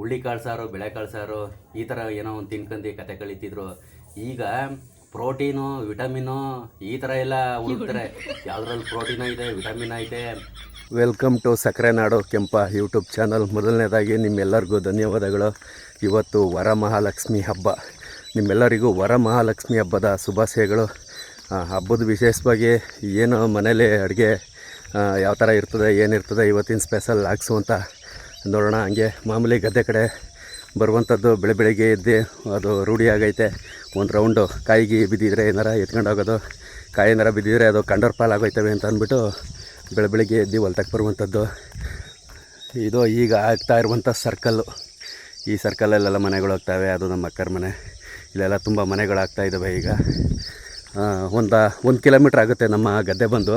ಹುಳ್ಳಿಕಾಳು ಸಾರು ಬೆಳೆಕಾಳು ಸಾರು ಈ ಥರ ಏನೋ ಒಂದು ತಿನ್ಕೊಂಡು ಕತೆ ಕಳೀತಿದ್ರು. ಈಗ ಪ್ರೋಟೀನು, ವಿಟಮಿನು ಈ ಥರ ಎಲ್ಲ ಹುಡುಕ್ತಾರೆ. ಯಾವುದ್ರಲ್ಲಿ ಪ್ರೋಟೀನ್ ಐತೆ ವಿಟಮಿನ್ ಐತೆ ವೆಲ್ಕಮ್ ಟು ಸಕ್ಕರೆ ನಾಡು ಕೆಂಪ ಯೂಟ್ಯೂಬ್ ಚಾನಲ್. ಮೊದಲನೇದಾಗಿ ನಿಮ್ಮೆಲ್ಲರಿಗೂ ಧನ್ಯವಾದಗಳು. ಇವತ್ತು ವರಮಹಾಲಕ್ಷ್ಮಿ ಹಬ್ಬ. ನಿಮ್ಮೆಲ್ಲರಿಗೂ ವರಮಹಾಲಕ್ಷ್ಮಿ ಹಬ್ಬದ ಶುಭಾಶಯಗಳು. ಹಬ್ಬದ ವಿಶೇಷವಾಗಿ ಏನು ಮನೇಲಿ ಅಡುಗೆ ಯಾವ ಥರ ಇರ್ತದೆ, ಏನಿರ್ತದೆ ಇವತ್ತಿನ ಸ್ಪೆಷಲ್ ಹಾಕ್ಸುವಂಥ ನೋಡೋಣ, ಹಂಗೆ ಮಾಮೂಲಿ ಗದ್ದೆ ಕಡೆ ಬರುವಂಥದ್ದು ಬೆಳೆ ಬೆಳಗ್ಗೆ ಎದ್ದು ಅದು ಆಗೈತೆ. ಒಂದು ರೌಂಡು ಕಾಯಿಗೆ ಬಿದ್ದಿದ್ರೆ ಏನಾರ ಎತ್ಕೊಂಡು ಹೋಗೋದು ಕಾಯಿ ಏನಾರ ಬಿದ್ದಿದ್ರೆ ಅದು ಕಂಡರ್ ಪಾಲ್ ಆಗೋಯ್ತವೆ ಅಂತ ಅಂದ್ಬಿಟ್ಟು ಬೆಳೆ ಬೆಳಗ್ಗೆ ಎದ್ದು ಹೊಲ್ತಕ್ಕೆ ಬರುವಂಥದ್ದು. ಇದು ಈಗ ಆಗ್ತಾ ಇರುವಂಥ ಸರ್ಕಲ್ಲು ಈ ಸರ್ಕಲಲ್ಲೆಲ್ಲ ಮನೆಗಳು ಆಗ್ತವೆ ಅದು ನಮ್ಮ ಅಕ್ಕರ ಮನೆ. ಇಲ್ಲೆಲ್ಲ ತುಂಬ ಮನೆಗಳಾಗ್ತಾ ಇದ್ದಾವೆ ಈಗ. ಒಂದು ಒಂದು ಕಿಲೋಮೀಟ್ರ್ ಆಗುತ್ತೆ ನಮ್ಮ ಗದ್ದೆ ಬಂದು.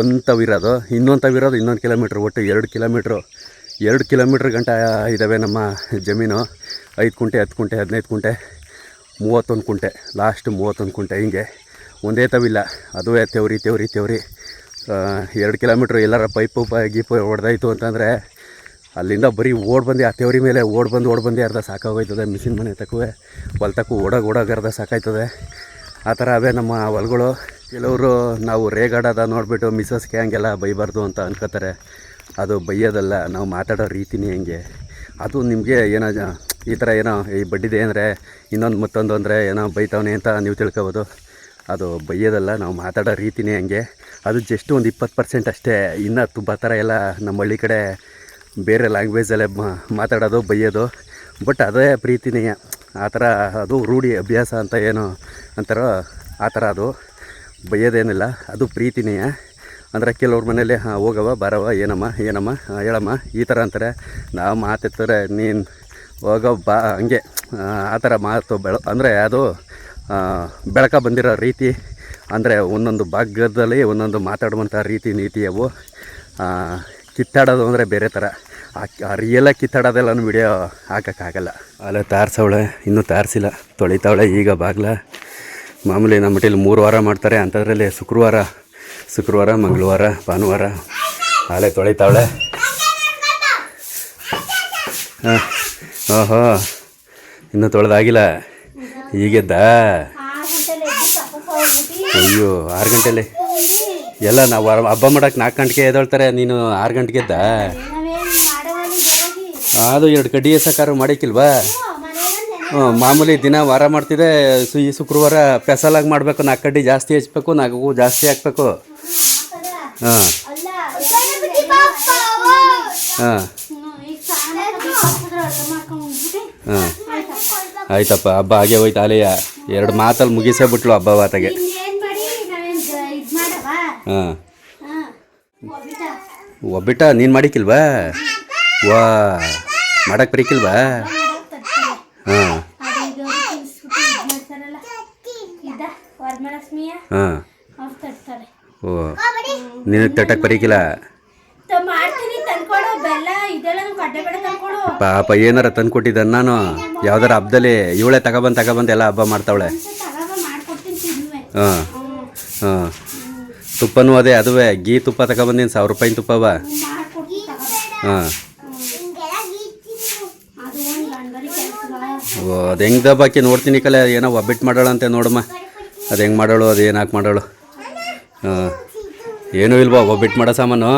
ಒಂದು ತವಿರೋದು, ಇನ್ನೊಂದು ತವಿರೋದು ಇನ್ನೊಂದು ಕಿಲೋಮೀಟ್ರ್ ಒಟ್ಟು ಎರಡು ಕಿಲೋಮೀಟ್ರು ಎರಡು ಕಿಲೋಮೀಟ್ರ್ ಗಂಟ ಇದ್ದಾವೆ ನಮ್ಮ ಜಮೀನು. ಐದು ಕುಂಟೆ, ಹತ್ತು ಕುಂಟೆ, ಹದಿನೈದು ಕುಂಟೆ, ಮೂವತ್ತೊಂದು ಕುಂಟೆ. ಲಾಸ್ಟ್ ಮೂವತ್ತೊಂದು ಕುಂಟೆ ಹಿಂಗೆ. ಒಂದೇ ತವಿಲ್ಲ. ಅದು ತೆವ್ರಿ ತೆವ್ರಿ ತೆವ್ರಿ. ಎರಡು ಕಿಲೋಮೀಟ್ರ್ ಎಲ್ಲಾರ ಪೈಪು ಗೀಪು ಹೊಡೆದಾಯ್ತು ಅಂತಂದರೆ ಅಲ್ಲಿಂದ ಬರೀ ಓಡ್ ಬಂದು, ಆ ತೆವ್ರಿ ಮೇಲೆ ಓಡ್ ಬಂದು ಓಡ್ ಬಂದು, ಅರ್ಧ ಸಾಕಾಗೋಯ್ತದೆ. ಮಿಷಿನ್ ಮನೆ ತಕ್ಕುವೆ ಹೊಲ್ತಕ್ಕೂ ಓಡೋಗಿ ಓಡೋಗಿ ಅರ್ಧ ಸಾಕಾಯ್ತದೆ. ಆ ಥರ ಅವೇ ನಮ್ಮ ಹೊಲ್ಗಳು. ಕೆಲವರು ನಾವು ರೇಗಾಡೋದ ನೋಡಿಬಿಟ್ಟು ಮಿಸಸ್ಗೆ ಹಂಗೆಲ್ಲ ಬೈಬಾರ್ದು ಅಂತ ಅನ್ಕೋತಾರೆ. ಅದು ಬೈಯೋದಲ್ಲ, ನಾವು ಮಾತಾಡೋ ರೀತಿನೇ ಹಂಗೆ. ಅದು ನಿಮಗೆ ಏನೋ ಈ ಥರ ಏನೋ ಈ ಬಡ್ಡಿದೆ ಅಂದರೆ, ಇನ್ನೊಂದು ಮತ್ತೊಂದು ಅಂದರೆ ಏನೋ ಬೈತವನೆ ಅಂತ ನೀವು ತಿಳ್ಕೊಬೋದು. ಅದು ಬೈಯೋದಲ್ಲ, ನಾವು ಮಾತಾಡೋ ರೀತಿನೇ ಹಂಗೆ. ಅದು ಜಸ್ಟ್ ಒಂದು ಇಪ್ಪತ್ತು ಪರ್ಸೆಂಟ್ ಅಷ್ಟೇ. ಇನ್ನೂ ತುಂಬ ಥರ ಎಲ್ಲ ನಮ್ಮ ಹಳ್ಳಿ ಕಡೆ ಬೇರೆ ಲ್ಯಾಂಗ್ವೇಜಲ್ಲೇ ಮಾತಾಡೋದು, ಬೈಯೋದು. ಬಟ್ ಅದೇ ಪ್ರೀತಿನೇ. ಆ ಥರ ಅದು ರೂಢಿ, ಅಭ್ಯಾಸ ಅಂತ ಏನು ಅಂತಾರೋ ಆ ಥರ ಅದು. ಬೈಯೋದೇನಿಲ್ಲ, ಅದು ಪ್ರೀತಿನೇ. ಅಂದರೆ ಕೆಲವ್ರ ಮನೇಲಿ ಹಾಂ ಹೋಗವ ಬರವ ಏನಮ್ಮ ಏನಮ್ಮ ಹೇಳಮ್ಮ ಈ ಥರ ಅಂತಾರೆ. ನಾವು ಮಾತೆತ್ತಾರೆ ನೀನು ಹೋಗೋ ಬಾ ಹಂಗೆ. ಆ, ಥರ ಮಾತು ಬೆಳ ಅಂದರೆ ಅದು ಬೆಳಕ ಬಂದಿರೋ ರೀತಿ ಅಂದರೆ ಒಂದೊಂದು ಭಾಗದಲ್ಲಿ ಒಂದೊಂದು ಮಾತಾಡುವಂಥ ರೀತಿ ನೀತಿ ಅವು. ಕಿತ್ತಾಡೋದು ಅಂದರೆ ಬೇರೆ ಥರ ಆ ರಿಯಲಾಗಿ ಕಿತ್ತಾಡೋದೆಲ್ಲನೂ ವಿಡಿಯೋ ಹಾಕೋಕ್ಕಾಗಲ್ಲ. ಅಲ್ಲೇ ತಾರ್ಸವಳೆ ಇನ್ನೂ ತಾರಿಸಿಲ್ಲ. ತೊಳಿತಾವಳೆ ಈಗ ಬಾಗ್ಲ. ಮಾಮೂಲಿ ನಮ್ಮ ಮಟ್ಟಲ್ಲಿ ಮೂರು ವಾರ ಮಾಡ್ತಾರೆ ಅಂಥದ್ರಲ್ಲಿ ಶುಕ್ರವಾರ ಶುಕ್ರವಾರ ಮಂಗಳವಾರ ಭಾನುವಾರ. ಹಾಳೆ ತೊಳಿತಾವಳೆ. ಹಾಂ. ಓಹೋ. ಇನ್ನೂ ತೊಳೆದಾಗಿಲ್ಲ. ಈಗೆದ್ದ? ಅಯ್ಯೋ ಆರು ಗಂಟೆಲಿ. ಎಲ್ಲ ನಾವು ಹಬ್ಬ ಮಾಡೋಕ್ಕೆ ನಾಲ್ಕು ಗಂಟೆಗೆ ಎದ್ದೊಳ್ತಾರೆ. ನೀನು ಆರು ಗಂಟೆಗೆ ಎದ್ದ? ಅದು ಎರಡು ಕಡ್ಡಿ ಎಸಕಾರು ಮಾಡಿಕ್ಕಿಲ್ವಾ? ಮಾಮೂಲಿ ದಿನ ವಾರ ಮಾಡ್ತಿದ್ದೆ ಸು ಈ ಶುಕ್ರವಾರ ಪೆಸಲಾಗಿ ಮಾಡಬೇಕು. ನಾಲ್ಕು ಕಡ್ಡಿ ಜಾಸ್ತಿ ಹಚ್ಬೇಕು, ನಾಲ್ಕು ಜಾಸ್ತಿ ಹಾಕ್ಬೇಕು. ಹಾಂ ಹಾಂ ಆಯ್ತಪ್ಪ, ಹಬ್ಬ ಹಾಗೆ ಹೋಯ್ತು ಅಲೆಯ ಎರಡು ಮಾತಲ್ಲಿ ಮುಗಿಸೇ ಬಿಟ್ಲು ಹಬ್ಬ ವಾತಗೆ. ಹಾಂ ಒಬ್ಬಿಟ್ಟ ನೀನು ಮಾಡಿಕ್ಕಿಲ್ವಾ? ವಾ ಮಾಡಕ್ಕೆ ಬರೀಕಿಲ್ವಾ? ಹಾಂ. ಹಾಂ. ಓ ನಿನಗೆ ತಟ್ಟಕ್ಕೆ ಬರೀಕಿಲ್ಲ? ಪಾಪ ಏನಾರ ತಂದ್ಕೊಟ್ಟಿದ್ದ ನಾನು. ಯಾವ್ದಾರ ಹಬ್ಬದಲ್ಲಿ ಇವಳೆ ತಗೊಬಂದು ತಗೊಬಂದು ಎಲ್ಲ ಹಬ್ಬ ಮಾಡ್ತಾವಳೆ. ಹಾಂ. ಹಾಂ. ತುಪ್ಪನೂ ಅದೇ ಅದುವೇ. ಗೀ ತುಪ್ಪ ತಗೊಬಂದಿನಿ ಸಾವಿರ ರೂಪಾಯಿ ತುಪ್ಪವ. ಹಾಂ ಅದು ಒಂದು ಗಂಡರಿ ಕೆಲಸ ಓ ಅದು ಹೆಂಗೆ ಬಾಕಿ ನೋಡ್ತೀನಿ ಕಲೆ ಏನೋ ಒಬ್ಬಿಟ್ಟು ಮಾಡೋಳು ಅಂತ ನೋಡಮ್ಮ. ಅದು ಹೆಂಗೆ ಮಾಡೋಳು ಅದು ಏನು ಹಾಕಿ ಮಾಡೋಳು ಹಾಂ. ಏನೂ ಇಲ್ವಾ ಒಬ್ಬಿಟ್ಟು ಮಾಡೋ ಸಾಮಾನು?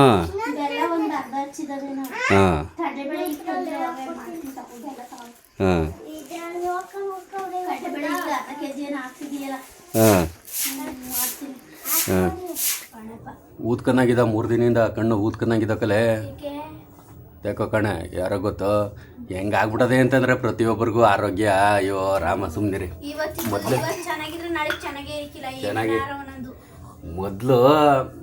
ಹಾಂ. ಹಾಂ. ಹಾಂ. ಊದ್ಕನ್ನಾಗಿದ್ದ ಮೂರು ದಿನದಿಂದ ಕಣ್ಣು ಊದ್ಕನ್ನಾಗಿದ್ದ ಕಲೆ. ಯಾಕೋ ಕಣ ಯಾರೋ ಗೊತ್ತು? ಹೆಂಗೆ ಅಂತಂದ್ರೆ ಪ್ರತಿಯೊಬ್ಬರಿಗೂ ಆರೋಗ್ಯ. ಅಯ್ಯೋ ರಾಮ ಸುಮ್ಮನಿರಿ ಮೊದ್ಲೇ- ಚೆನ್ನಾಗೇ ಮೊದ್ಲು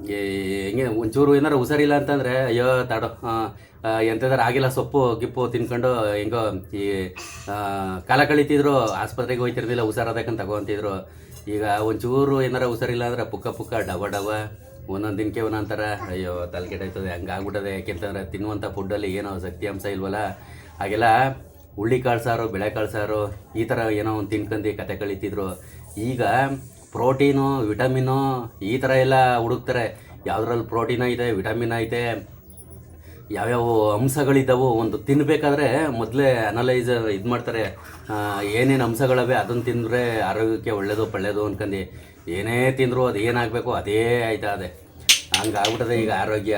ಹೆಂಗೆ ಒಂಚೂರು ಏನಾರು ಹುಷಾರಿಲ್ಲ ಅಂತಂದರೆ ಅಯ್ಯೋ ತಾಡೋ ಎಂಥದಾರ ಆಗಿಲ್ಲ ಸೊಪ್ಪು ಗಿಪ್ಪು ತಿನ್ಕೊಂಡು ಹೆಂಗೋ ಈ ಕಾಲ ಕಳೀತಿದ್ರು ಆಸ್ಪತ್ರೆಗೆ ಹೋಗ್ತಿರ್ಲಿಲ್ಲ ಹುಷಾರಾದಕ್ಕಂತ ತಗೋಂತಿದ್ರು. ಈಗ ಒಂಚೂರು ಏನಾರ ಹುಷಾರಿಲ್ಲ ಅಂದ್ರೆ ಪುಕ್ಕ ಪುಕ್ಕ ಡವ ಡವ ಒಂದೊಂದು ದಿನಕ್ಕೆ ಒಂದೊಂದು ಥರ ಅಯ್ಯೋ, ತಲೆ ಕೆಟ್ಟೋಯ್ತದೆ, ಹಂಗಾಗ್ಬಿಟ್ಟದೆ. ಯಾಕೆಂತಂದ್ರೆ ತಿನ್ನುವಂಥ ಫುಡ್ಡಲ್ಲಿ ಏನೋ ಶಕ್ತಿ ಅಂಶ ಇಲ್ವಲ್ಲ? ಹಾಗೆಲ್ಲ ಹುಳ್ಳಿಕಾಳು ಸಾರು ಬೆಳೆಕಾಳು ಸಾರು ಈ ಥರ ಏನೋ ಒಂದು ತಿನ್ಕೊಂಡು ಕತೆ ಕಳೀತಿದ್ರು. ಈಗ ಪ್ರೋಟೀನು, ವಿಟಮಿನು ಈ ಥರ ಎಲ್ಲ ಹುಡುಕ್ತಾರೆ. ಯಾವುದ್ರಲ್ಲಿ ಪ್ರೋಟೀನ್ ಐತೆ ವಿಟಮಿನ್ ಐತೆ ಯಾವ್ಯಾವ ಅಂಶಗಳಿದ್ದಾವೆ ಒಂದು ತಿನ್ನಬೇಕಾದ್ರೆ ಮೊದಲೇ ಅನಲೈಸ್ ಇದು ಮಾಡ್ತಾರೆ ಏನೇನು ಅಂಶಗಳವೆ ಅದನ್ನು ತಿಂದರೆ ಆರೋಗ್ಯಕ್ಕೆ ಒಳ್ಳೆಯದು ಪಳ್ಳೆಯದು ಅನ್ಕಂಡು. ಏನೇ ತಿಂದರೂ ಅದು ಏನಾಗಬೇಕು ಅದೇ ಆಯ್ತಾ ಅದೇ ಹಂಗಾಗ್ಬಿಟ್ಟದೆ ಈಗ ಆರೋಗ್ಯ.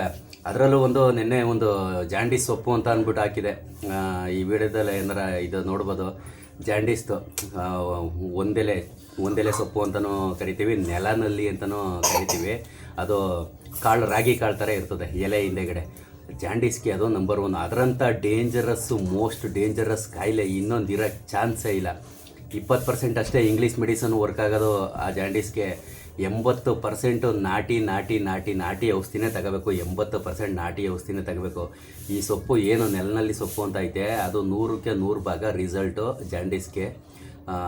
ಅದರಲ್ಲೂ ಒಂದು ನಿನ್ನೆ ಒಂದು ಜಾಂಡೀಸ್ ಸೊಪ್ಪು ಅಂತ ಅಂದ್ಬಿಟ್ಟು ಹಾಕಿದೆ. ಈ ವಿಡಿಯೋದಲ್ಲಿ ಏನಾರ ಇದು ನೋಡ್ಬೋದು. ಜಾಂಡೀಸ್ದು ಒಂದೆಲೆ ಒಂದೆಲೆ ಸೊಪ್ಪು ಅಂತಲೂ ಕರಿತೀವಿ, ನೆಲನಲ್ಲಿ ಅಂತಲೂ ಕರಿತೀವಿ. ಅದು ಕಾಳು, ರಾಗಿ ಕಾಳು ಥರ ಇರ್ತದೆ, ಎಲೆ ಹಿಂದೆಗಡೆ. ಜಾಂಡೀಸ್ಗೆ ಅದು ನಂಬರ್ ಒನ್ ಅದರಂಥ ಡೇಂಜರಸ್ಸು ಮೋಸ್ಟ್ ಡೇಂಜರಸ್ ಕಾಯಿಲೆ ಇನ್ನೊಂದು ಇರೋಕ್ಕೆ ಚಾನ್ಸೇ ಇಲ್ಲ. ಇಪ್ಪತ್ತು ಪರ್ಸೆಂಟ್ ಅಷ್ಟೇ ಇಂಗ್ಲೀಷ್ ಮೆಡಿಸನ್ ವರ್ಕ್ ಆಗೋದು ಆ ಜಾಂಡೀಸ್ಗೆ ಎಂಬತ್ತು ಪರ್ಸೆಂಟು ನಾಟಿ ನಾಟಿ ನಾಟಿ ನಾಟಿ ಔಷಧಿನೇ ತಗೋಬೇಕು. ಎಂಬತ್ತು ಪರ್ಸೆಂಟ್ ನಾಟಿ ಔಷಧಿನೇ ತಗೋಬೇಕು. ಈ ಸೊಪ್ಪು ಏನು ನೆಲನಲ್ಲಿ ಸೊಪ್ಪು ಅಂತ ಐತೆ, ಅದು ನೂರಕ್ಕೆ ನೂರು ಭಾಗ ರಿಸಲ್ಟು ಜಾಂಡೀಸ್ಗೆ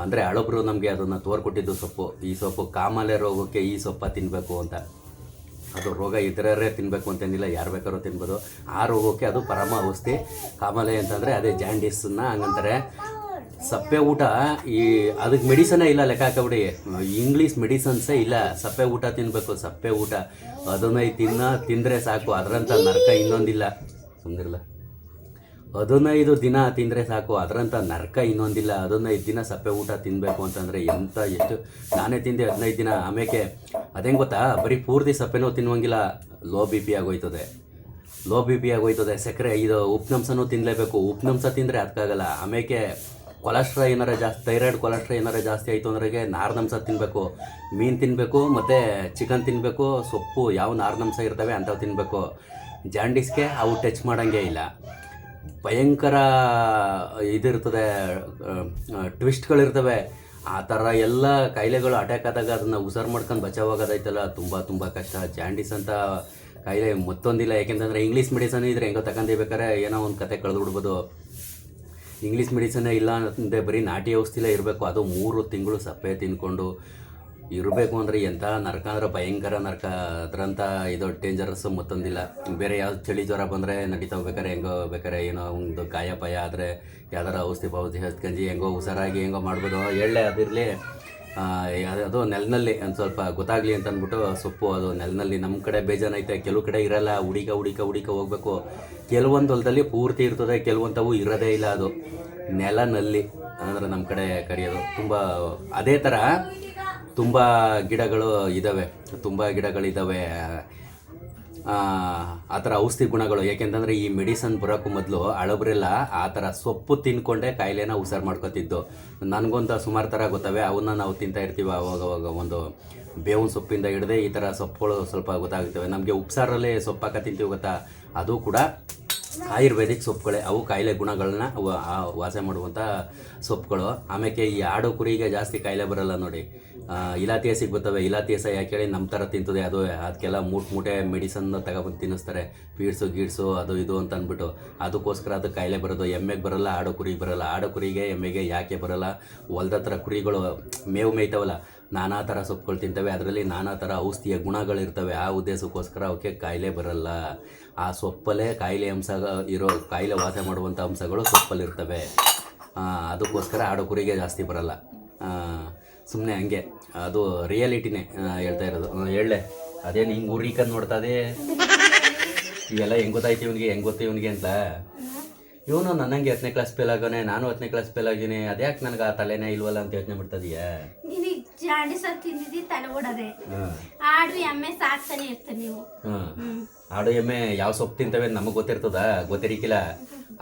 ಅಂದರೆ ಹಳಬ್ರು ನಮಗೆ ಅದನ್ನು ತೋರ್ಕೊಟ್ಟಿದ್ದು ಸೊಪ್ಪು. ಈ ಸೊಪ್ಪು ಕಾಮಾಲೆ ರೋಗಕ್ಕೆ ಈ ಸೊಪ್ಪ ತಿನ್ನಬೇಕು ಅಂತ. ಅದು ರೋಗ ಇದ್ರೇ ತಿನ್ನಬೇಕು ಅಂತೇನಿಲ್ಲ, ಯಾರು ಬೇಕಾದ್ರೂ ತಿನ್ಬೋದು. ಆ ರೋಗಕ್ಕೆ ಅದು ಪರಮ ಔಷಧಿ. ಕಾಮಾಲೆ ಅಂತಂದರೆ ಅದೇ ಜಾಂಡೀಸನ್ನ ಹಂಗಂತಾರೆ. ಸಪ್ಪೆ ಊಟ ಈ ಅದಕ್ಕೆ ಮೆಡಿಸನೇ ಇಲ್ಲ, ಲೆಕ್ಕ ಹಾಕಬಿಡಿ. ಇಂಗ್ಲೀಷ್ ಮೆಡಿಸನ್ಸೇ ಇಲ್ಲ, ಸಪ್ಪೆ ಊಟ ತಿನ್ನಬೇಕು ಸಪ್ಪೆ ಊಟ. ಅದನ್ನೇ ತಿನ್ನ, ತಿಂದರೆ ಸಾಕು ಅದರಂಥ ನರಕ ಇನ್ನೊಂದಿಲ್ಲ. ಸುಮ್ಮನಿರಲ್ಲ ಹದಿನೈದು ದಿನ ತಿಂದರೆ ಸಾಕು ಅದರಂಥ ನರಕ ಇನ್ನೊಂದಿಲ್ಲ. ಹದಿನೈದು ದಿನ ಸಪ್ಪೆ ಊಟ ತಿನ್ನಬೇಕು ಅಂತಂದರೆ ಎಂಥ ಎಷ್ಟು? ನಾನೇ ತಿಂದೆ ಹದಿನೈದು ದಿನ. ಆಮೇಲೆ ಅದೇನು ಗೊತ್ತಾ? ಬರೀ ಪೂರ್ತಿ ಸಪ್ಪೆನೂ ತಿನ್ನುವಂಗಿಲ್ಲ. ಲೋ ಬಿ ಪಿ ಆಗೋಯ್ತದೆ. ಲೋ ಬಿ ಪಿ ಆಗೋಯ್ತದೆ. ಸಕ್ಕರೆ, ಇದು ಉಪ್ನಂಸನೂ ತಿನ್ನಲೇಬೇಕು ಉಪ್ನಂಸ ತಿಂದರೆ ಅದಕ್ಕಾಗಲ್ಲ ಆಮೇಲೆ ಕೊಲೆಸ್ಟ್ರಾ ಏನಾರ ಜಾಸ್ತಿ, ಥೈರಾಯ್ಡ್ ಕೊಲೆಸ್ಟ್ರಾ ಏನಾರ ಜಾಸ್ತಿ ಆಯಿತು ಅಂದ್ರೆ ನಾರ್ದಂಸ ತಿನ್ನಬೇಕು ಮೀನು ತಿನ್ನಬೇಕು ಮತ್ತು ಚಿಕನ್ ತಿನ್ನಬೇಕು ಸೊಪ್ಪು ಯಾವ ನಾರಿನಂಶ ಇರ್ತವೆ ಅಂಥವು ತಿನ್ನಬೇಕು ಜಾಂಡಿಸ್ಗೆ ಅವು ಟಚ್ ಮಾಡೋಂಗೆ ಇಲ್ಲ. ಭಯಂಕರ ಇದಿರ್ತದೆ ಟ್ವಿಸ್ಟ್ಗಳಿರ್ತವೆ. ಆ ಥರ ಎಲ್ಲ ಕಾಯಿಲೆಗಳು ಅಟ್ಯಾಕ್ ಆದಾಗ ಅದನ್ನು ಹುಷಾರು ಮಾಡ್ಕೊಂಡು ಬಚಾವಾಗೋದೈತಲ್ಲ, ತುಂಬ ತುಂಬ ಕಷ್ಟ. ಜಾಂಡಿಸ್ ಅಂತ ಕಾಯಿಲೆ ಮತ್ತೊಂದಿಲ್ಲ, ಯಾಕೆಂತಂದರೆ ಇಂಗ್ಲೀಷ್ ಮೆಡಿಸನ್ ಇದ್ರೆ ಹೆಂಗೋ ತಗೊಂಡಿರ್ಬೇಕಾರೆ ಏನೋ ಒಂದು ಕತೆ ಕಳೆದು ಬಿಡ್ಬೋದು ಇಂಗ್ಲೀಷ್ ಮೆಡಿಸನ್ನೇ ಇಲ್ಲ ಅಂದರೆ ಬರೀ ನಾಟಿ ಔಷಧಿಲೇ ಇರಬೇಕು. ಅದು ಮೂರು ತಿಂಗಳು ಸಪ್ಪೆ ತಿನ್ಕೊಂಡು ಇರಬೇಕು ಅಂದರೆ ಎಂಥ ನರಕ ಅಂದರೆ ಭಯಂಕರ ನರಕ. ಅದರಂಥ ಇದು ಡೇಂಜರಸ್ ಮತ್ತೊಂದಿಲ್ಲ. ಬೇರೆ ಯಾವ್ದು ಚಳಿ ಜ್ವರ ಬಂದರೆ ನಡೀತಾ ಬೇಕಾರೆ ಹೆಂಗೋ ಬೇಕಾರೆ ಏನೋ ಒಂದು ಗಾಯ ಪಾಯ ಆದರೆ ಯಾವ್ದಾರ ಔಷಧಿ ಪೌಷಧಿ ಹಚ್ಕಂಜಿ ಹೆಂಗೋ ಹುಷಾರಾಗಿ ಹೆಂಗೋ ಮಾಡ್ಬೋದು. ಎಳ್ಳೆ ಅದಿರಲಿ. ಅದು ನೆಲನಲ್ಲಿ ಒಂದು ಸ್ವಲ್ಪ ಗೊತ್ತಾಗಲಿ ಅಂತ ಅಂದ್ಬಿಟ್ಟು ಸೊಪ್ಪು, ಅದು ನೆಲನಲ್ಲಿ ನಮ್ಮ ಕಡೆ ಬೇಜಾನೈತೆ ಕೆಲವು ಕಡೆ ಇರಲ್ಲ. ಹುಡಿಕ ಹುಡಿಕ ಹುಡಿಕ ಹೋಗ್ಬೇಕು. ಕೆಲವೊಂದು ಹೊಲದಲ್ಲಿ ಪೂರ್ತಿ ಇರ್ತದೆ. ಕೆಲವೊಂಥವು ಇರೋದೇ ಇಲ್ಲ ಅದು. ನೆಲನಲ್ಲಿ ಅಂದರೆ ನಮ್ಮ ಕಡೆ ಕರೆಯೋದು. ತುಂಬ, ಅದೇ ಥರ ತುಂಬ ಗಿಡಗಳು ಇದ್ದಾವೆ ತುಂಬ ಗಿಡಗಳಿದ್ದಾವೆ ಆ ಥರ ಔಷಧಿ ಗುಣಗಳು. ಯಾಕೆಂತಂದರೆ ಈ ಮೆಡಿಸನ್ ಬರೋಕ್ಕೂ ಮೊದಲು ಹಳಬ್ರೆಲ್ಲ ಆ ಥರ ಸೊಪ್ಪು ತಿನ್ಕೊಂಡೇ ಕಾಯಿಲೆನ ಹುಷಾರು ಮಾಡ್ಕೊತಿದ್ದು. ನನಗೊಂದು ಸುಮಾರು ಥರ ಗೊತ್ತವೆ. ಅವನ್ನ ನಾವು ತಿಂತಾ ಇರ್ತೀವಿ ಅವಾಗ ಒಂದು ಬೇವಿನ ಸೊಪ್ಪಿಂದ ಹಿಡ್ದೆ ಈ ಥರ ಸೊಪ್ಪುಗಳು ಸ್ವಲ್ಪ ಗೊತ್ತಾಗ್ತವೆ. ನಮಗೆ ಉಪ್ಸಾರಲ್ಲೇ ಸೊಪ್ಪಾಕ ತಿಂತೀವಿ ಗೊತ್ತಾ? ಅದು ಕೂಡ ಆಯುರ್ವೇದಿಕ್ ಸೊಪ್ಪುಗಳೇ, ಅವು ಕಾಯಿಲೆ ಗುಣಗಳನ್ನ ವಾಸೆ ಮಾಡುವಂಥ ಸೊಪ್ಪುಗಳು. ಆಮೇಲೆ ಈ ಆಡು ಕುರಿಗೆ ಜಾಸ್ತಿ ಕಾಯಿಲೆ ಬರಲ್ಲ ನೋಡಿ. ಇಲಾತಿಯ ಬರ್ತವೆ ಇಲಾತಿಯಸ ಯಾಕೆ ಹೇಳಿ ನಮ್ಮ ಥರ ತಿಂತದೆ. ಅದು ಅದಕ್ಕೆಲ್ಲ ಮೂಟ್ ಮೂಟೆ ಮೆಡಿಸನ್ ತಗೊಬಂದು ತಿನ್ನಿಸ್ತಾರೆ. ಪೀಡ್ಸು, ಗೀಡ್ಸು, ಅದು ಇದು ಅಂತ ಅಂದ್ಬಿಟ್ಟು. ಅದಕ್ಕೋಸ್ಕರ ಅದು ಕಾಯಿಲೆ ಬರೋದು. ಎಮ್ಮೆಗೆ ಬರಲ್ಲ, ಆಡು ಕುರಿಗೆ ಬರಲ್ಲ. ಆಡು ಕುರಿಗೆ ಎಮ್ಮೆಗೆ ಯಾಕೆ ಬರಲ್ಲ? ಹೊಲ್ದ ಹತ್ರ ಕುರಿಗಳು ಮೇವು ಮೇಯ್ತಾವಲ್ಲ. ನಾನಾ ಥರ ಸೊಪ್ಪುಗಳು ತಿಂತವೆ. ಅದರಲ್ಲಿ ನಾನಾ ಥರ ಔಷಧಿಯ ಗುಣಗಳಿರ್ತವೆ. ಆ ಉದ್ದೇಶಕ್ಕೋಸ್ಕರ ಅವಕ್ಕೆ ಕಾಯಿಲೆ ಬರಲ್ಲ. ಆ ಸೊಪ್ಪಲ್ಲೇ ಕಾಯಿಲೆ ಅಂಶ ಇರೋ, ಕಾಯಿಲೆ ವಾಸ ಮಾಡುವಂಥ ಅಂಶಗಳು ಸೊಪ್ಪಲ್ಲಿರ್ತವೆ. ಅದಕ್ಕೋಸ್ಕರ ಆಡು ಕುರಿಗೆ ಜಾಸ್ತಿ ಬರಲ್ಲ. ಸುಮ್ಮನೆ ಹಂಗೆ. ಅದು ರಿಯಾಲಿಟಿನೇ ಹೇಳ್ತಾ ಇರೋದು. ಹೇಳಲೆ. ಹೇಳೆ ಅದೇನು ಹಿಂಗೆ ಉರಿಕಂದು ನೋಡ್ತದೆ ಇವೆಲ್ಲ ಹೆಂಗೆ ಗೊತ್ತಾಯ್ತು ಇವನಿಗೆ? ಹೆಂಗೆ ಗೊತ್ತು ಇವನಿಗೆ ಅಂತ? ಇವನು ನನ್ನಂಗೆ ಹತ್ತನೇ ಕ್ಲಾಸ್ ಫೇಲ್ ಆಗೋನೆ ನಾನು ಹತ್ತನೇ ಕ್ಲಾಸ್ ಫೇಲ್ ಆಗೀನಿ. ಅದ್ಯಾಕೆ ನನಗೆ ಆ ತಲೆನೇ ಇಲ್ವಲ್ಲ ಅಂತ ಯೋಚನೆ ಮಾಡ್ತದೀಯಾ ಜಾಂಡಿಸ್ ಅದು ತಿಂದಿದ್ದಿ ತಲೆ ಓಡದೆ. ಆಡು ಎಮ್ಮೆ ಸಾಕ್ತಾನೆ ಇರ್ತೀರಿ ನೀವು. ಆಡು ಎಮ್ಮೆ ಯಾವ ಸೊಪ್ಪು ತಿಂತವೆ ನಮಗೆ ಗೊತ್ತಿರ್ತದ? ಗೊತ್ತಿರಿಕಿಲ್ಲ.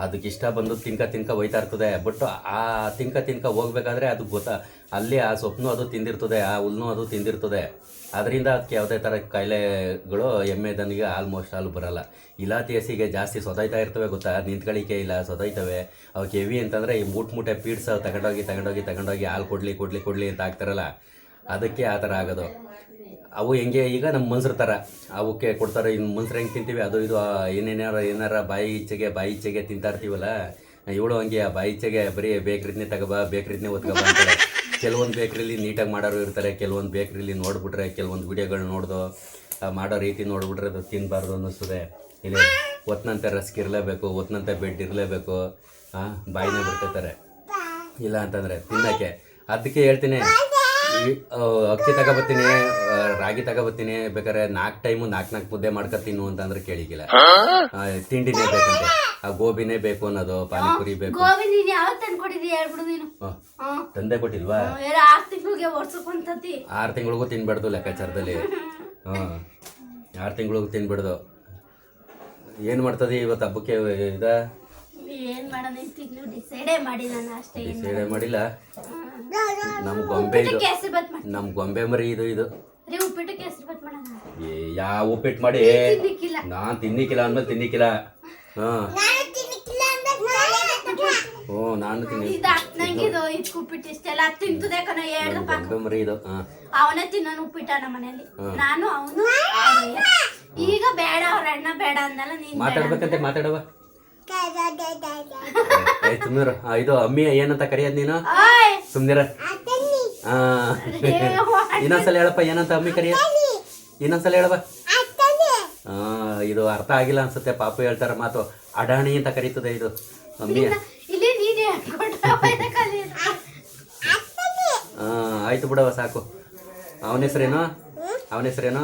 ಅದಕ್ಕೆ ಇಷ್ಟ ಬಂದು ತಿನ್ಕ ತಿನ್ಕ ಹೋಯ್ತಾ ಇರ್ತದೆ. ಬಟ್ ಆ ತಿನ್ಕ ತಿನ್ಕ ಹೋಗ್ಬೇಕಾದ್ರೆ ಅದು ಗೊತ್ತಾ ಅಲ್ಲಿ ಆ ಸೊಪ್ನೂ ಅದು ತಿಂದಿರ್ತದೆ ಆ ಹುಲ್ಲು ಅದು ತಿಂದಿರ್ತದೆ. ಅದರಿಂದ ಅದಕ್ಕೆ ಯಾವುದೇ ಥರ ಕಾಯಿಲೆಗಳು ಎಮ್ಮೆ, ದನಿಗೆ ಆಲ್ಮೋಸ್ಟ್ ಆಲ್ ಬರಲ್ಲ. ಇಲಾತಿ ಹಸಿಗೆ ಜಾಸ್ತಿ ಸೊದೈತಾ ಇರ್ತವೆ ಗೊತ್ತಾ? ನಿಂತ್ಗಳಿಕೆ ಇಲ್ಲ, ಸೊದೈತವೆ. ಅವಕ್ಕೆ ಹೆವಿ ಅಂತಂದರೆ ಈ ಮೂಟ್ ಮೂಟೆ ಪೀಡ್ಸ್ ತಗೊಂಡೋಗಿ ತಗೊಂಡೋಗಿ ತಗೊಂಡೋಗಿ ಹಾಲು ಕೊಡಲಿ ಕೊಡಲಿ ಕೊಡಲಿ ಅಂತ ಹಾಕ್ತಾರಲ್ಲ ಅದಕ್ಕೆ ಆ ಥರ ಆಗೋದು. ಅವು ಹೆಂಗೆ ಈಗ ನಮ್ಮ ಮನ್ಸ್ರ ಥರ ಅವಕ್ಕೆ ಕೊಡ್ತಾರೆ ಇನ್ನು ಮನ್ಸ್ರು ಹೆಂಗೆ ತಿಂತೀವಿ? ಅದು ಇದು ಏನೇನಾರು, ಏನಾರ ಬಾಯಿ ಇಚ್ಚೆಗೆ ಬಾಯಿ ಇಚ್ಚೆಗೆ ತಿಂತಾ ಇರ್ತೀವಲ್ಲ? ಇವಳು ಹಂಗೆ ಬಾಯಿ ಇಚ್ಚೆಗೆ ಬರೀ ಬೇಕ್ರಿದ್ನೇ ತಗೋಬಾ ಬೇಕ್ರಿದ್ನೇ ಓದ್ಕೊಬಾ ಅಂತಾರೆ ಕೆಲವೊಂದು ಬೇಕ್ರಿಲಿ ನೀಟಾಗಿ ಮಾಡೋರು ಇರ್ತಾರೆ ಕೆಲವೊಂದು ಬೇಕ್ರಿಲಿ ನೋಡ್ಬಿಟ್ರೆ ಕೆಲವೊಂದು ವಿಡಿಯೋಗಳು ನೋಡ್ದು ಮಾಡೋ ರೀತಿ ನೋಡಿಬಿಟ್ರೆ ಅದು ತಿನ್ನಬಾರ್ದು ಅನ್ನಿಸ್ತದೆ. ಇಲ್ಲಿ ಒತ್ನಂತೆ ರಸ್ಕ್ ಇರಲೇಬೇಕು ಒತ್ತಂತ ಬೆಡ್ ಇರಲೇಬೇಕು ಹಾಂ ಬಾಯಿನೇ ಬಿಡ್ತಿರ್ತಾರೆ ಇಲ್ಲ ಅಂತಂದರೆ ತಿನ್ನೋಕ್ಕೆ. ಅದಕ್ಕೆ ಹೇಳ್ತೀನಿ ಅಕ್ಕಿ ತಗೋಬತ್ತೀನಿ ರಾಗಿ ತಗೋಬತ್ತೀನಿ ಬೇಕಾದ್ರೆ ನಾಲ್ಕು ಟೈಮು ನಾಲ್ಕು ನಾಲ್ಕು ಮುದ್ದೆ ತಿನ್ನು ಅಂತಂದ್ರೆ ಕೇಳಿಗಿಲ್ಲ ತಿಂಡಿನೇ ಬೇಕಂತೆ. ಆ ಗೋಬಿನೇ ಬೇಕು ಅನ್ನೋದು ಪಾನಿಪುರಿ ಬೇಕು. ಗೋಬಿ ನೀನ್ ಯಾವ ತಂದ್ಕೊಟ್ಟಿದ್ದಿ ಹೇಳ್ಬಿಡು ನೀನು. ತಂದೆ ಕೊಟ್ಟಿಲ್ವಾ? ಎಲ್ಲ ಆರ್ ತಿಂಗಳಿಗೆ ಓಡ್ಸಕೊಂತತಿ ಆರು ತಿಂಗಳಿಗೂ ತಿನ್ಬಾರ್ದು ಲೆಕ್ಕಾಚಾರದಲ್ಲಿ. ಹಾಂ ಆರು ತಿಂಗಳಿಗೂ ತಿನ್ಬಿಡ್ದು. ಏನು ಮಾಡ್ತದೆ ಇವತ್ತು ಹಬ್ಬಕ್ಕೆ ಇದ? ಏನ್ ಮಾಡೋಣ ತಿನ್ನು ಡಿಸೈಡೇ ಮಾಡಿ ನಾನು ಅಷ್ಟೇ ಡಿಸೈಡೇ ಮಾಡಿಲ್ಲ. ನಮ್ಮ ಗೊಂಬೆ ಇದು. ಉಪ್ಪಿಟ್ಟು ಕೇಸರಿ ಬತ್ ಮಾಡಿ ನಮ್ಮ ಗೊಂಬೆ ಮರಿ ಇದು ಇದು. ರೀ ಉಪ್ಪಿಟ್ಟು ಕೇಸರಿ ಬತ್ ಮಾಡೋಣ. ಏ, ಯಾವ ಉಪ್ಪಿಟ್ಟು ಮಾಡಿ? ತಿನ್ಲಿಕ್ಕಿಲ್ಲ ನಾನ್ ತಿನ್ನಿಕ್ಕಿಲ್ಲ ಅಂದ್ಮೇಲೆ ತಿನ್ನಿಕ್ಕಿಲ್ಲ. ಹಾ ನಾನು ಉಪ್ಪಿಟ್ಟು ಇಷ್ಟೆಲ್ಲ ತಿಂತದೆ ಕಣ ಎರಡು ಮರಿ ಇದು. ಅವನೇ ತಿನ್ನೋನು ಉಪ್ಪಿಟ್ಟ ನಮ್ಮ ಮನೇಲಿ ನಾನು ಅವನು ಈಗ ಬೇಡ ಅವ್ರ ಅಣ್ಣ ಬೇಡ ಅಂದಲ್ಲ ನೀನ್ ಮಾತಾಡ್ಬೇಕಂತೆ ಮಾತಾಡವ. ಸುಮ್ನಿರ. ಇದು ಅಮ್ಮಿ ಏನಂತ ಕರೆಯೋದ್ ನೀನು? ಸುಮ್ನಿರ. ಹಾ ಇನ್ನೊಂದ್ಸಲ ಹೇಳಪ್ಪ ಏನಂತ ಅಮ್ಮಿ ಕರೆಯ? ಇನ್ನೊಂದ್ಸಲ ಹೇಳವ ಇದು ಅರ್ಥ ಆಗಿಲ್ಲ ಅನ್ಸುತ್ತೆ ಪಾಪು ಹೇಳ್ತಾರ ಮಾತು. ಅಡಾಣಿ ಅಂತ ಕರೀತದೆ ಇದು. ಅಮ್ಮಿ ಇಲ್ಲಿ ನೀನೇ ಹೇಳ್ಕೊಂಡ್ರೆ ಕಲಿ ಹಾ ಆಯ್ತು ಬಿಡವ ಸಾಕು. ಅವನ ಹೆಸರೇನು? ಅವನ ಹೆಸರೇನು?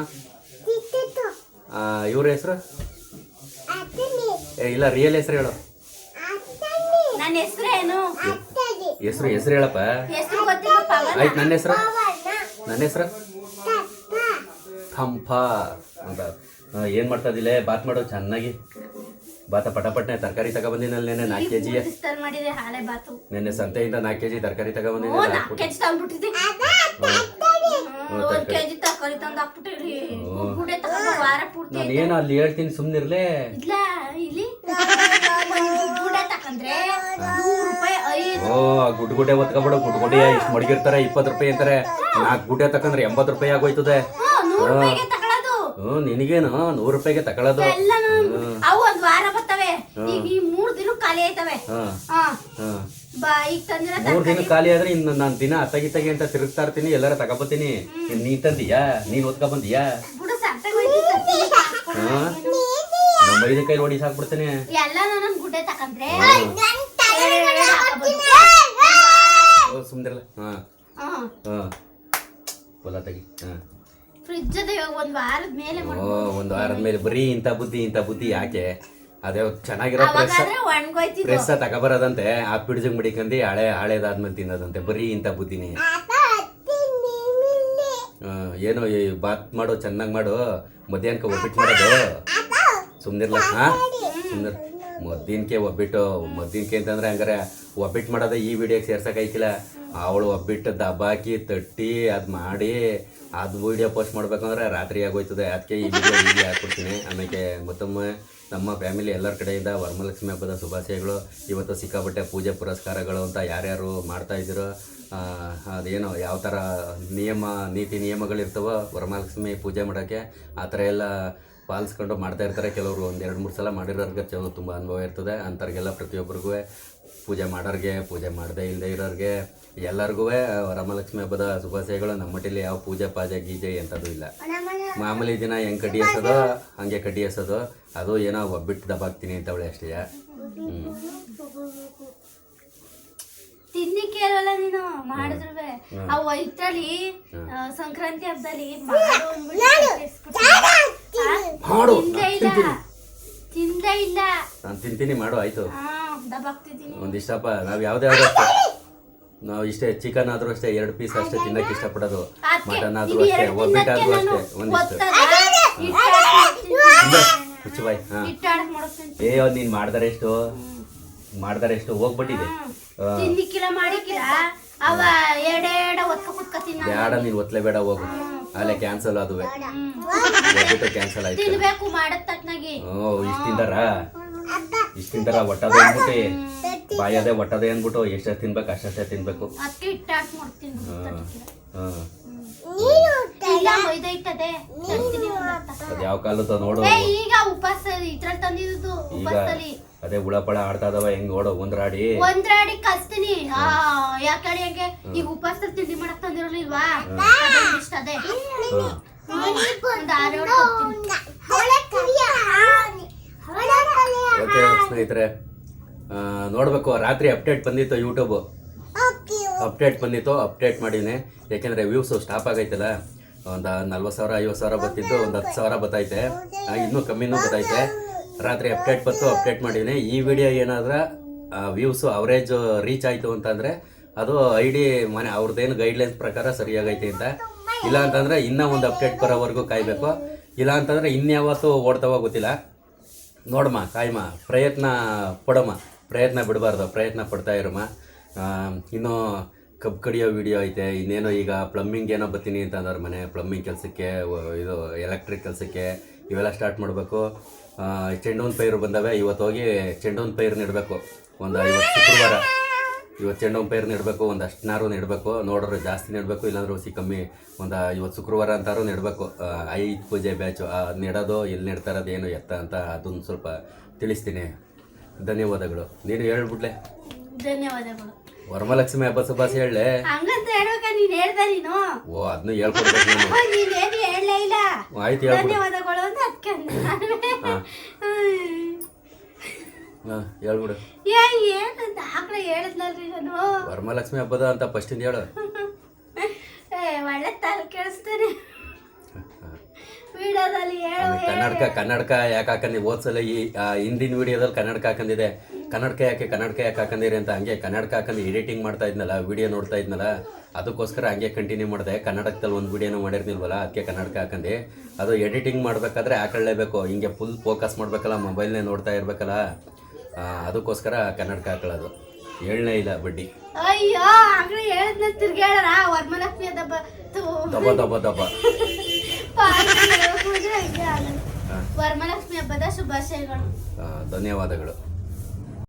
ಇವ್ರ ಹೆಸರು? ಏ ಇಲ್ಲ ರಿಯಲ್ ಹೆಸರು ಹೇಳು. ಹೆಸರು ಹೆಸರು ಹೇಳಪ್ಪ. ಹೆಸರು ಗೊತ್ತಿಲ್ಲ ಪವನ್. ಆಯ್ತು ನನ್ನ ಹೆಸರು? ನನ್ನ ಹೆಸರು? ಥಂಪ ಅಂತ ಏನು ಏನ್ ಮಾಡ್ತಾ ಇದಿಲ್ಲ ಬಾತ್ ಮಾಡೋ ಚೆನ್ನಾಗಿ. ಬಾತ ಪಟಪಟ್ನೆ ತರಕಾರಿ ತಗೊಬಂದಿನಲ್ಲಿ ನೆನೆ ನಾಲ್ಕು ಕೆ ಜಿ ನಿನ್ನೆ ಮಾಡಿದೆ ಹಾಳೆ ಬಾತು. ನೆನ್ನೆ ಸಂತೆಯಿಂದ ನಾಲ್ಕು ಕೆ ಜಿ ತರಕಾರಿ ಓ ತಗೊಬಂದಿದ್ದೆ ನಾಲ್ಕು ಕೆಜಿ ತಂದ್ಬಿಟ್ಟಿದ್ದೆ? ಒಂದ್ ಕೆಜಿ ತರಕಾರಿ ತಂದು ಹಾಕ್ಬಿಟ್ಟಿರಿ ಗುಡ್ಡೆ ತಗೊಂಡು ವಾರ ಪೂರ್ತಿ ನಾನು ಏನು ಅಲ್ಲಿ ಹೇಳ್ತೀನಿ ಸುಮ್ಮನಿರ್ಲೇ ಇಲ್ಲ ಇಲ್ಲಿ. ಗುಡೆ ತಕಂದ್ರೆ. ನೂರು ರೂಪಾಯಿ ಐದು ಓ ಗುಡ್ ಗುಡೆ ಒತ್ಕೊಬಿಡು ಗುಡ್ ಇಷ್ಟು ಮಡಗಿರ್ತಾರೆ ಇಪ್ಪತ್ತು ರೂಪಾಯಿ ಅಂತಾರೆ. ನಾಲ್ಕು ಗುಡ್ಡೆ ತಕಂದ್ರೆ ಎಂಬತ್ತು ರೂಪಾಯಿ ಆಗೋಯ್ತದೆ. ನೂರು ರೂಪಾಯಿಗೆ ಹ್ಞೂ ನಿನಗೇನು? ನೂರು ರೂಪಾಯಿಗೆ ತಗೊಳ್ಳೋದು ಎಲ್ಲ ಅವು ಒಂದ್ ವಾರ ಬರ್ತವೆ ಈಗ ಈ ಮೂರ್ ದಿನ ಖಾಲಿ ಆಯ್ತವೆ ಹಾಂ ಹಾ. ಹಾಂ ಬಾ ಈಗ ತಂದಿರೋ ಮೂರ್ ದಿನ ತರಕಾರಿ ಖಾಲಿ ಆದ್ರೆ ಇನ್ನು ನಾನು ದಿನ ಅತ್ತಗಿತ್ತಗೆ ಅಂತ ತಿರುಗ್ತಾ ಇರ್ತೀನಿ ಎಲ್ಲಾರ ತಗೊಬತ್ತೀನಿ. ನೀ ತಂದಿಯಾ? ನೀನ್ ಓದ್ಕೊಬಂದಿಯಾ ಬುಡ ಸಾಕಾಗೋಯ್ತು ಹಾ. ನಮ್ಮ ಐದು ಕೈಲಿ ಹೊಡಿ ಸಾಕ್ಬಿಡ್ತೀನಿ. ಎಲ್ಲ ನನ್ನ ಗುಡ್ಡೆ ತಕಂದ್ರೆ ಓ ಸುಮ್ದಿರಲ್ಲ ಹಾ. ಹಾ ಹೊಲ ತೆಗಿ ಹಾ. ಫ್ರಿಜ್ ಅದ ಇವಾಗ ಒಂದ್ ವಾರದ ಮೇಲೆ ಓ ಒಂದು ವಾರದ ಮೇಲೆ ಬರೀ ಇಂಥ ಬುದ್ಧಿ ಇಂಥ ಬುದ್ಧಿ ಯಾಕೆ? ಅದೇ ಚೆನ್ನಾಗಿರೋ ಪ್ರೆಸ್ ಒಣಗೋಯ್ತಿದ್ದು ಪ್ರೆಸ್ ತಗೊಬರೋದಂತೆ ಆ ಪಿಡ್ಜಂಗ್ ಮಡಿಕಂದು ಹಳೆ ಹಳೇದಾದ್ಮೇಲೆ ತಿನ್ನೋದಂತೆ ಬರೀ ಇಂಥ ಬುದ್ಧಿನಿ ಆ, ಏನೋ ಈ ಬಾತ್ ಮಾಡು ಚೆನ್ನಾಗಿ ಮಾಡು ಮಧ್ಯಾಹ್ನಕ್ಕೆ ಒಬ್ಬಿಟ್ಟು ಮಾಡೋದು? ಸುಮ್ನಿರ್ಲ ಹಾಂ? ಸುಮ್ನಿರ್ ಮದ್ದಿನ್ಕೆ ಒಬ್ಬಿಟ್ಟು ಮದ್ದಿನ್ಕೆ ಅಂತಂದ್ರೆ ಹಂಗಾರೆ ಒಬ್ಬಿಟ್ಟು ಮಾಡೋದ ಈ ವಿಡಿಯೋಗೆ ಸೇರ್ಸಕ್ಕೆ ಐಕಿಲ್ಲ ಅವಳು ಒಬ್ಬಿಟ್ಟು ದಬ್ಬಾಕಿ ತಟ್ಟಿ ಅದು ಮಾಡಿ ಅದು ವಿಡಿಯೋ ಪೋಸ್ಟ್ ಮಾಡ್ಬೇಕಂದ್ರೆ ರಾತ್ರಿ ಆಗೋಯ್ತದೆ. ಅದಕ್ಕೆ ಈ ವಿಡಿಯೋ ಇಲ್ಲಿ ಹಾಕ್ಬಿಡ್ತೀನಿ. ಆಮೇಲೆ ಮತ್ತೊಮ್ಮೆ ನಮ್ಮ ಫ್ಯಾಮಿಲಿ ಎಲ್ಲರ ಕಡೆಯಿಂದ ವರಮಹಾಲಕ್ಷ್ಮಿ ಹಬ್ಬದ ಶುಭಾಶಯಗಳು. ಇವತ್ತು ಸಿಕ್ಕಾಪಟ್ಟೆ ಪೂಜೆ ಪುರಸ್ಕಾರಗಳು ಅಂತ ಯಾರ್ಯಾರು ಮಾಡ್ತಾ ಇದ್ದೀರೋ ಆ, ಅದೇನೋ ಯಾವ ಥರ ನಿಯಮ ನೀತಿ ನಿಯಮಗಳಿರ್ತವೋ ವರಮಹಾಲಕ್ಷ್ಮಿ ಪೂಜೆ ಮಾಡೋಕ್ಕೆ ಆ ಥರ ಎಲ್ಲ ಪಾಲಿಸ್ಕೊಂಡು ಮಾಡ್ತಾ ಇರ್ತಾರೆ. ಕೆಲವರು ಒಂದು ಎರಡು ಮೂರು ಸಲ ಮಾಡಿರೋರ್ಗೆ ಚಲೋ ತುಂಬ ಅನುಭವ ಇರ್ತದೆ. ಅಂಥವ್ರಿಗೆಲ್ಲ ಪ್ರತಿಯೊಬ್ಬರಿಗೂ ಪೂಜೆ ಮಾಡೋರಿಗೆ ಪೂಜೆ ಮಾಡದೇ ಇಲ್ಲದೆ ಇರೋರಿಗೆ ಎಲ್ಲರಿಗೂ ವರಮಹಾಲಕ್ಷ್ಮಿ ಹಬ್ಬದ ಶುಭಾಶಯಗಳು. ನಮ್ಮ ಮಟ್ಟಿಲಿ ಯಾವ ಪೂಜೆ ಪಾಜೆ ಗೀಜೆ ಎಂಥದ್ದು ಇಲ್ಲ. ಮಾಮೂಲಿ ದಿನ ಹೆಂಗೆ ಕಡ್ಡಿ ಎಸೋದು ಹಂಗೆ ಕಡ್ಡಿ ಎಸೋದು ಅದು ಏನೋ ಒಬ್ಬಿಟ್ಟು ದಬ್ಬಾಕ್ತೀನಿ ಅಂತವಳೆ ಅಷ್ಟೇ. ಹ್ಞೂ ತಿನ್ನಿಕ್ಕೆ ಇರಲ್ಲ ನೀನು ಮಾಡಿದ್ರು ಅವು ಇದ್ರಲ್ಲಿ ಸಂಕ್ರಾಂತಿ ಹಬ್ಬದಲ್ಲಿ ಮಾಡು. ತಿಂದೇ ಇಲ್ಲ ನಾನು ತಿಂತೀನಿ. ಮಾಡು ಆಯಿತು. ಒಂದಿಷ್ಟಪ್ಪ ನಾವು ಯಾವ್ದು ಅಷ್ಟೇ ನಾವು ಇಷ್ಟೇ ಚಿಕನ್ ಆದ್ರೂ ಅಷ್ಟೇ ಎರಡು ಪೀಸ್ ಅಷ್ಟೇ ತಿನ್ನಕ್ಕೆ ಇಷ್ಟಪಡೋದು. ಮಟನ್ ಆದ್ರೂ ಅಷ್ಟೇ ಒಬ್ಬಿಟ್ಟಾದ್ರೂ ಅಷ್ಟೇ ಒಂದಿಷ್ಟು. ಬಾಯ್ ಹಾಂ. ಏಯೋ ನೀನು ಮಾಡ್ದಾರೆ ಎಷ್ಟು? ಮಾಡ್ದಾರೆ ಎಷ್ಟು? ಹೋಗ್ಬಿಟ್ಟಿದೆ. ಬೇಡ ನೀನು ಒತ್ತಲೆ ಬೇಡ ಹೋಗು. ಅಲ್ಲೇ ಕ್ಯಾನ್ಸಲ್ ಅದುವೆ ಕ್ಯಾನ್ಸಲ್ ಆಯ್ತು. ಇಷ್ಟಿಂದಾರ ಇಷ್ಟಿಂದಾರ ಒಟ್ಟಾದ್ರೆ ಹ್ಞೂ ಇಷ್ಟು ತಿಂದಾರ? ಇಷ್ಟು ತಿಂತಾರ ಒಟ್ಟದೆ ಅಂದ್ಬಿಟ್ಟು ಅದೇ ಒಟ್ಟದೆ ಅಂದ್ಬಿಟ್ಟು ಎಷ್ಟೇ ತಿನ್ಬೇಕು ಅಷ್ಟೇ ತಿನ್ಬೇಕು. ಅದಕ್ಕೆ ಮಾಡ್ತೀನಿ ಹಾಂ ಅದು ಯಾವ ಕಾಲದ ನೋಡು. ಈಗ ಉಪವಾಸ ಇದ್ರಲ್ಲಿ ತಂದಿದ್ದು ಈಗ ಉಪವಾಸದಲ್ಲಿ. ಅದೇ ಉಳಪಳ ಆಡ್ತಾ ಇದಾವ ಹೆಂಗ್ ನೋಡು ಒಂದ್ರಾಡಿ. ಒಂದ್ರಾಡಿ ಕಲ್ಸ್ತೀನಿ. ಯಾಕಡೆ ಹಂಗೆ? ಈಗ ಉಪಾಸ ತಿಂಡಿ ಮಾಡಕ್ ತಂದಿರಲಿಲ್ವಾ ಇಷ್ಟ ಅದೇ. ಸ್ನೇಹಿತರೆ. ನೋಡ್ಬೇಕು ರಾತ್ರಿ ಅಪ್ಡೇಟ್ ಬಂದಿತ್ತು ಯೂಟ್ಯೂಬ್ ಅಪ್ಡೇಟ್ ಬಂದಿತ್ತು ಅಪ್ಡೇಟ್ ಮಾಡೀನಿ. ಯಾಕೆಂದ್ರೆ ವ್ಯೂಸ್ ಸ್ಟಾಪ್ ಆಗೈತಲ್ಲ ಒಂದು ನಲ್ವತ್ತು ಸಾವಿರ ಐವತ್ತು ಸಾವಿರ ಬರ್ತಿದ್ದು ಒಂದು ಹತ್ತು ಸಾವಿರ ಬತ್ತೈತೆ. ಇನ್ನೂ ಕಮ್ಮಿನೂ ಬತ್ತೈತೆ. ರಾತ್ರಿ ಅಪ್ಡೇಟ್ ಬಂತು ಅಪ್ಡೇಟ್ ಮಾಡೀನಿ. ಈ ವಿಡಿಯೋ ಏನಾದ್ರೆ ವ್ಯೂಸು ಅವರೇಜ್ ರೀಚ್ ಆಯಿತು ಅಂತಂದರೆ ಅದು ಐ ಡಿ ಮನೆ ಅವ್ರದ್ದೇನು ಗೈಡ್ಲೈನ್ಸ್ ಪ್ರಕಾರ ಸರಿಯಾಗೈತೆ ಅಂತ. ಇಲ್ಲ ಅಂತಂದರೆ ಇನ್ನೂ ಒಂದು ಅಪ್ಡೇಟ್ ಬರೋವರೆಗೂ ಕಾಯಬೇಕು. ಇಲ್ಲ ಅಂತಂದರೆ ಇನ್ಯಾವತ್ತೂ ಓಡ್ತಾವ ಗೊತ್ತಿಲ್ಲ. ನೋಡಮ್ಮ ಕಾಯಮ್ಮ ಪ್ರಯತ್ನ ಪಡಮ್ಮ. ಪ್ರಯತ್ನ ಬಿಡಬಾರ್ದು, ಪ್ರಯತ್ನ ಪಡ್ತಾ ಇರಮ್ಮ. ಇನ್ನೂ ಕಬ್ಬು ಕಡಿಯೋ ವಿಡಿಯೋ ಐತೆ, ಇನ್ನೇನೋ ಈಗ ಪ್ಲಮ್ಮಿಂಗ್ ಏನೋ ಬರ್ತೀನಿ ಅಂತ ಅಂದವ್ರ ಮನೆ ಪ್ಲಮ್ಮಿಂಗ್ ಕೆಲಸಕ್ಕೆ ಇದು ಎಲೆಕ್ಟ್ರಿಕ್ ಕೆಲಸಕ್ಕೆ, ಇವೆಲ್ಲ ಸ್ಟಾರ್ಟ್ ಮಾಡಬೇಕು. ಚೆಂಡೂನ್ ಪೈರು ಬಂದವೆ, ಇವತ್ತು ಹೋಗಿ ಚೆಂಡೂನ್ ಪೈರು ನೆಡಬೇಕು. ಒಂದು ಐವತ್ತು ಶುಕ್ರವಾರ. ಇವತ್ತು ಚೆಂಡು ಪೈರು ನೆಡಬೇಕು, ಒಂದು ಅಷ್ಟನಾರು ನೆಡಬೇಕು. ನೋಡ್ರೆ ಜಾಸ್ತಿ ನೆಡಬೇಕು, ಇಲ್ಲಾಂದ್ರೆ ಹುಸಿ ಕಮ್ಮಿ ಒಂದು ಇವತ್ತು ಶುಕ್ರವಾರ ಅಂತಾರು ನೆಡಬೇಕು. ಐದು ಪೂಜೆ ಬ್ಯಾಚು ನೆಡೋದು, ಎಲ್ಲಿ ನೆಡ್ತಾ ಏನು ಎತ್ತ ಅಂತ ಅದನ್ನು ಸ್ವಲ್ಪ ತಿಳಿಸ್ತೀನಿ. ಧನ್ಯವಾದಗಳು. ನೀನು ಹೇಳ್ಬಿಡ್ಲೆ ಧನ್ಯವಾದಗಳು. ವರಮಲಕ್ಷ್ಮಿ ಹಬ್ಬ ಶುಭಾಶಯ ಹೇಳಲೆ. ಹಂಗಂತ ಹೇಳ್ಬೇಕ ನೀನ್ ಹೇಳ್ದ ನೀನು? ಓ ಅದನ್ನ ಹೇಳ್ಕೊಡ್ಬೇಕು ನೀನು. ಏನು ಹೇಳಲೇ ಇಲ್ಲ? ಆಯ್ತು ಹೇಳ್ಬಿಡು ಧನ್ಯವಾದಗಳು ಅಂತ ಅದಕ್ಕೆ ಹಾಂ. ಹೇಳ್ಬಿಡು. ಏ ಏನಂತ ಆಕಳ ಹೇಳಿದ್ನಲ್ರಿ ನಾನು. ವರಮಲಕ್ಷ್ಮಿ ಹಬ್ಬದ ಅಂತ ಫಸ್ಟಿಂದ ಹೇಳು. ಏ ಒಳ್ಳೆ ತಲೆ ಕೇಳಿಸ್ತಾನೆ. ವಿಡಿಯೋದಲ್ಲಿ ಹೇಳು ಆಮೇಲೆ ಕನ್ನಡಕ ಕನ್ನಡಕ ಯಾಕೆ ಹಾಕಂದಿ? ಓದ್ಸಲ ಈ ಆ, ಹಿಂದಿನ ವಿಡಿಯೋದಲ್ಲಿ ಕನ್ನಡಕ ಹಾಕಂದಿದೆ. ಕನ್ನಡಕ ಯಾಕೆ ಕನ್ನಡಕ ಯಾಕೆ ಹಾಕಂದಿರಿ ಅಂತ ಹಂಗೆ ಕನ್ನಡಕ ಹಾಕಂದು ಎಡಿಟಿಂಗ್ ಮಾಡ್ತಾ ಇದ್ನಲ್ಲ ವಿಡಿಯೋ ನೋಡ್ತಾ ಇದ್ನಲ್ಲ ಅದಕ್ಕೋಸ್ಕರ ಹಂಗೆ ಕಂಟಿನ್ಯೂ ಮಾಡಿದೆ. ಕನ್ನಡಕದಲ್ಲಿ ಒಂದು ವಿಡಿಯೋನು ಮಾಡಿರ್ನಿಲ್ವಲ್ಲ ಅದಕ್ಕೆ ಕನ್ನಡಕ ಹಾಕಂದು. ಅದು ಎಡಿಟಿಂಗ್ ಮಾಡಬೇಕಾದ್ರೆ ಹಾಕೊಳ್ಳೇಬೇಕು. ಹಿಂಗೆ ಫುಲ್ ಫೋಕಸ್ ಮಾಡಬೇಕಲ್ಲ ಮೊಬೈಲ್ನೇ ನೋಡ್ತಾ ಇರಬೇಕಲ್ಲ ಅದಕ್ಕೋಸ್ಕರ ಕನ್ನಡಕ ಹಾಕೊಳ್ಳೋದು ಏಳನೇ ಇಲ್ಲ ಬಡ್ಡಿ. ಅಯ್ಯೋ ಆಗ್ಲೇ ಹೇಳಿದ್ನ ತಿರ್ಗೇಳರ ವರಮಲಕ್ಷ್ಮಿ ದಬ್ಬ ದಬ್ಬ ವರಮಲಕ್ಷ್ಮಿ ಹಬ್ಬದ ಶುಭಾಶಯಗಳು. ಧನ್ಯವಾದಗಳು.